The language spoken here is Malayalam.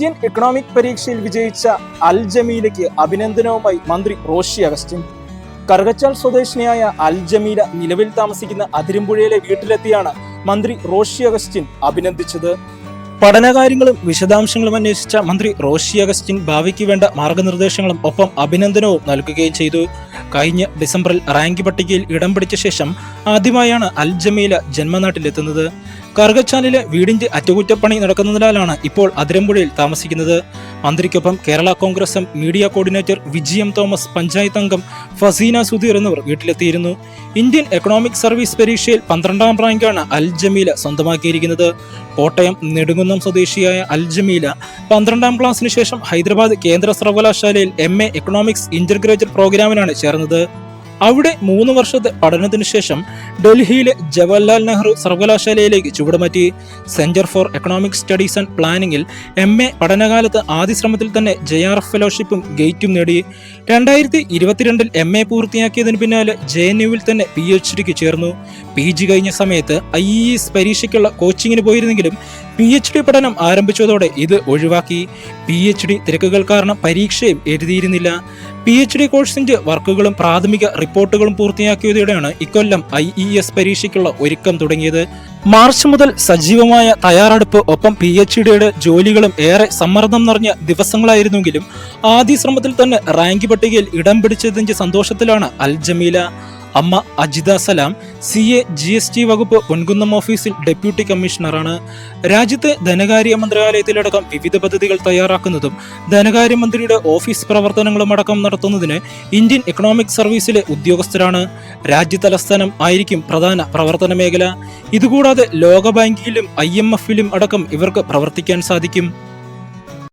എക്കണോമിക് പരീക്ഷയിൽ വിജയിച്ച അൽ ജമീലയ്ക്ക് അഭിനന്ദനവുമായി മന്ത്രി റോഷി അഗസ്റ്റിൻ. കറുകച്ചാൽ സ്വദേശിനിയായ അൽ ജമീല നിലവിൽ താമസിക്കുന്ന അതിരമ്പുഴയിലെ വീട്ടിലെത്തിയാണ് മന്ത്രി റോഷി അഗസ്റ്റിൻ അഭിനന്ദിച്ചത്. പഠനകാര്യങ്ങളും വിശദാംശങ്ങളും അന്വേഷിച്ച മന്ത്രി റോഷി അഗസ്റ്റിൻ ഭാവിക്ക് വേണ്ട മാർഗനിർദ്ദേശങ്ങളും ഒപ്പം അഭിനന്ദനവും നൽകുകയും ചെയ്തു. കഴിഞ്ഞ ഡിസംബറിൽ റാങ്ക് പട്ടികയിൽ ഇടം പിടിച്ച ശേഷം ആദ്യമായാണ് അൽ ജമീല ജന്മനാട്ടിലെത്തുന്നത്. കറുകച്ചാലിലെ വീടിന്റെ അറ്റകുറ്റപ്പണി നടക്കുന്നതിനാലാണ് ഇപ്പോൾ അതിരമ്പുഴയിൽ താമസിക്കുന്നത്. മന്ത്രിക്കൊപ്പം Kerala Congress M media coordinator Vijayam Thomas panchayat അംഗം ഫസീന സുധീർ എന്നിവർ വീട്ടിലെത്തിയിരുന്നു. ഇന്ത്യൻ എക്കണോമിക് സർവീസ് പരീക്ഷയിൽ പന്ത്രണ്ടാം റാങ്കാണ് അൽ ജമീല സ്വന്തമാക്കിയിരിക്കുന്നത്. കോട്ടയം നെടുങ്കുന്നം സ്വദേശിയായ അൽ ജമീല പന്ത്രണ്ടാം ക്ലാസ്സിന് ശേഷം ഹൈദരാബാദ് കേന്ദ്ര സർവകലാശാലയിൽ എം എ എക്കണോമിക്സ് ഇന്റർഗ്രേറ്റഡ് പ്രോഗ്രാമിനാണ് ചേർന്നത്. അവിടെ മൂന്ന് വർഷത്തെ പഠനത്തിനു ശേഷം ഡൽഹിയിലെ ജവഹർലാൽ നെഹ്റു സർവകലാശാലയിലേക്ക് ചുവടുമാറ്റി. Centre for economic studies and പ്ലാനിങ്ങിൽ M A പഠനകാലത്ത് ആദ്യ ശ്രമത്തിൽ തന്നെ ജെ ആർ എഫ് ഫെലോഷിപ്പും ഗേറ്റും നേടി. രണ്ടായിരത്തി ഇരുപത്തിരണ്ടിൽ എം എ പൂർത്തിയാക്കിയതിന് പിന്നാലെ ജെ എൻ യുവിൽ തന്നെ പി എച്ച് ഡിക്ക് ചേർന്നു. പി ജി കഴിഞ്ഞ സമയത്ത് ഐ ഇ എസ് പരീക്ഷയ്ക്കുള്ള കോച്ചിങ്ങിന് പോയിരുന്നെങ്കിലും പി എച്ച് ഡി പഠനം ആരംഭിച്ചതോടെ ഇത് ഒഴിവാക്കി. പി എച്ച് ഡി തിരക്കുകൾ കാരണം പരീക്ഷയും എഴുതിയിരുന്നില്ല. പി എച്ച് ഡി കോഴ്സിന്റെ വർക്കുകളും പ്രാഥമിക റിപ്പോർട്ടുകളും പൂർത്തിയാക്കിയതോടെയാണ് ഇക്കൊല്ലം ഐ ഇ എസ് പരീക്ഷയ്ക്കുള്ള ഒരുക്കം തുടങ്ങിയത്. മാർച്ച് മുതൽ സജീവമായ തയ്യാറെടുപ്പ് ഒപ്പം പി എച്ച് ഡിയുടെ ജോലികളും ഏറെ സമ്മർദ്ദം നിറഞ്ഞ ദിവസങ്ങളായിരുന്നെങ്കിലും ആദ്യ ശ്രമത്തിൽ തന്നെ റാങ്ക് പട്ടികയിൽ ഇടം പിടിച്ചതിന്റെ സന്തോഷത്തിലാണ് അൽ ജമീല അമ്മ Ajitha Salam C A G S T വകുപ്പ് പൊൻകുന്നം ഓഫീസിൽ ഡെപ്യൂട്ടി കമ്മീഷണറാണ്. രാജ്യത്തെ ധനകാര്യ മന്ത്രാലയത്തിലടക്കം വിവിധ പദ്ധതികൾ തയ്യാറാക്കുന്നതും ധനകാര്യമന്ത്രിയുടെ ഓഫീസ് പ്രവർത്തനങ്ങളും അടക്കം നടത്തുന്നതിന് ഇന്ത്യൻ എക്കണോമിക് സർവീസിലെ ഉദ്യോഗസ്ഥരാണ്. രാജ്യ തലസ്ഥാനം ആയിരിക്കും പ്രധാന പ്രവർത്തന മേഖല. ഇതുകൂടാതെ ലോകബാങ്കിലും ഐ എം എഫിലും അടക്കം ഇവർക്ക് പ്രവർത്തിക്കാൻ സാധിക്കും.